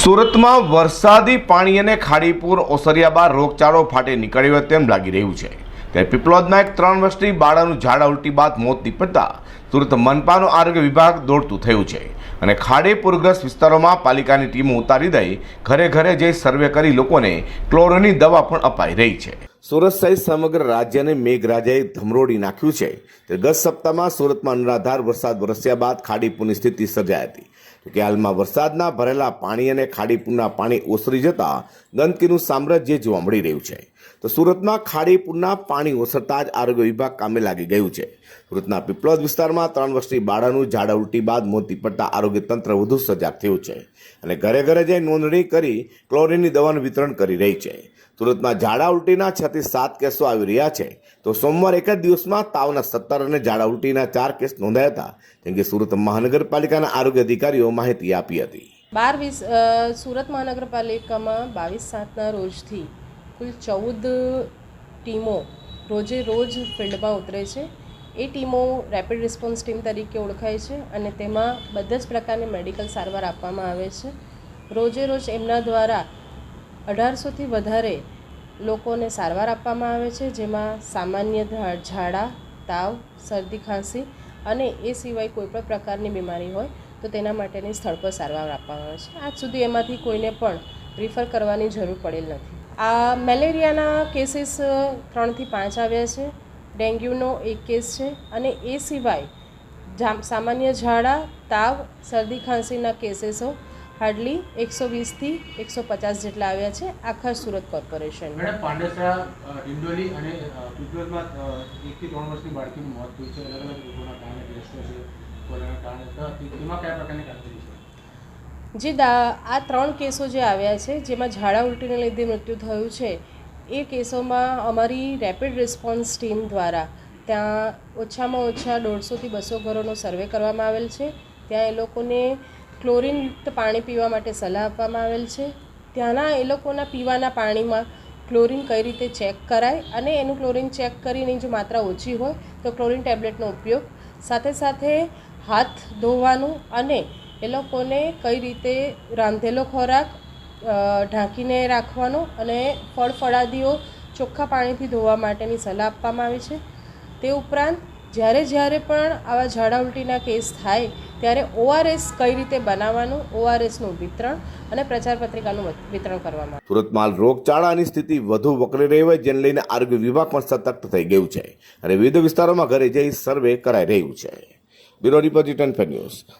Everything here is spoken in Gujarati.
સુરતમાં વરસાદી પાણી અને ખાડીપુર ઓસરિયા બાદ રોગચાળો ફાટે નીકળ્યો તેમ લાગી રહ્યું છે. ત્યારે પીપલોદના એક ત્રણ વર્ષની બાળાનું ઝાડા ઉલટી બાદ મોત નીપજતા સુરત મનપાનું આરોગ્ય વિભાગ દોડતું થયું છે અને ખાડીપુરગ્રસ્ત વિસ્તારોમાં પાલિકાની ટીમો ઉતારી દઈ ઘરે ઘરે જઈ સર્વે કરી લોકોને ક્લોરોની દવા પણ અપાઈ રહી છે. સુરત સહિત સમગ્ર રાજ્યને મેઘરાજાએ ધમરોડી નાખ્યું છે. તે ગત સપ્તાહમાં સુરતમાં અનરાધાર વરસાદ વરસ્યા બાદ ખાડીપુરની સ્થિતિ સર્જાઈ હતી. જોકે હાલમાં વરસાદના ભરેલા પાણી અને ખાડીપુરના પાણી ઓસરી જતા ગંદકીનું સામ્રાજ્ય જોવા મળી રહ્યું છે. તો સુરતમાં ખાડીપુરના પાણી ઓસરતા જ આરોગ્ય વિભાગ કામે લાગી ગયું છે. સુરતના પીપલોદ વિસ્તારમાં ત્રણ વર્ષની બાળાનું ઝાડા ઉલટી બાદ મોત પડતા આરોગ્ય તંત્ર વધુ સજાગ થયું છે અને ઘરે ઘરે જઈ નોંધણી કરી ક્લોરીનની દવાનું વિતરણ કરી રહી છે. સુરતમાં ઝાડા ઉલટીના છ થી સાત કેસો આવી રહ્યા છે. તો સોમવાર એક જ દિવસમાં તાવના સત્તર અને ઝાડા ઉલટીના ચાર કેસ નોંધાયા હતા. જેમ કે સુરત મહાનગરપાલિકાના આરોગ્ય અધિકારીઓ માહિતી આપી હતી. બાર વીસ સુરત મહાનગરપાલિકામાં બાવીસ સાતના રોજથી કુલ ચૌદ ટીમો રોજે રોજ ફિલ્ડમાં ઉતરે છે. એ ટીમો રેપિડ રિસ્પોન્સ ટીમ તરીકે ઓળખાય છે અને તેમાં બધા જ પ્રકારની મેડિકલ સારવાર આપવામાં આવે છે. રોજે રોજ એમના દ્વારા અઢારસોથી વધારે લોકોને સારવાર આપવામાં આવે છે, જેમાં સામાન્ય ઝાડા, તાવ, શરદી, ખાંસી અને એ સિવાય કોઈ પણ પ્રકારની બીમારી હોય તો તેના માટેની સ્થળ પર સારવાર આપવામાં આવે છે. આજ સુધી એમાંથી કોઈને પણ રિફર કરવાની જરૂર પડેલ નથી. આ મેલેરિયાના કેસીસ ત્રણથી પાંચ આવ્યા છે. ડેન્ગ્યુનો એક કેસ છે અને એ સિવાય સામાન્ય ઝાડા, તાવ, શરદી, ખાંસીના કેસીસો હાર્ડલી એકસો વીસથી એકસો પચાસ જેટલા આવ્યા છે આખા સુરત કોર્પોરેશન. મેડમ પાંડેસરા ડિંડોલી અને પીપલોદમાં એકથી ત્રણ વર્ષની બાળકીનું મોત થયું છે. અલગ અલગ રોગોના કારણે ગ્રસ્તો છે કોરોનાના કારણે તો તેમાં કયા પ્રકારની કામગીરી છે? જે દા આ ત્રણ કેસો જે આવ્યા છે જેમાં ઝાડા ઉલટીને લીધે મૃત્યુ થયું છે એ કેસોમાં અમારી રેપિડ રિસ્પોન્સ ટીમ દ્વારા ત્યાં ઓછામાં ઓછા દોઢસોથી બસો ઘરોનો સર્વે કરવામાં આવેલ છે. ત્યાં એ લોકોને ક્લોરીનયુક્ત પાણી પીવા માટે સલાહ આપવામાં આવેલ છે. ત્યાંના એ લોકોના પીવાના પાણીમાં ક્લોરીન કઈ રીતે ચેક કરાય અને એનું ક્લોરીન ચેક કરીને જો માત્રા ઓછી હોય તો ક્લોરીન ટેબ્લેટનો ઉપયોગ. સાથે સાથે હાથ ધોવાનું અને એ લોકોને કઈ રીતે રાંધેલો ખોરાક ઢાંકીને રાખવાનો અને ફળ ફળાદીઓ ચોખ્ખા પાણીથી ધોવા માટેની સલાહ આપવામાં આવે છે. તે ઉપરાંત જ્યારે જ્યારે પણ આવા ઝાડા ઉલટીના કેસ થાય, ત્યારે ઓઆરએસ કઈ રીતે બનાવવાનું ઓઆરએસનું વિતરણ અને પ્રચાર પત્રિકાનું વિતરણ કરવામાં સુરતમાં રોગચાળાની સ્થિતિ વધુ વકરી રહી હોય, જેને લઈને આરોગ્ય વિભાગ પણ સતર્ક થઈ ગયું છે. અને વિવિધ વિસ્તારોમાં ઘરે જઈ સર્વે કરાઈ રહ્યું છે. Bureau report return news.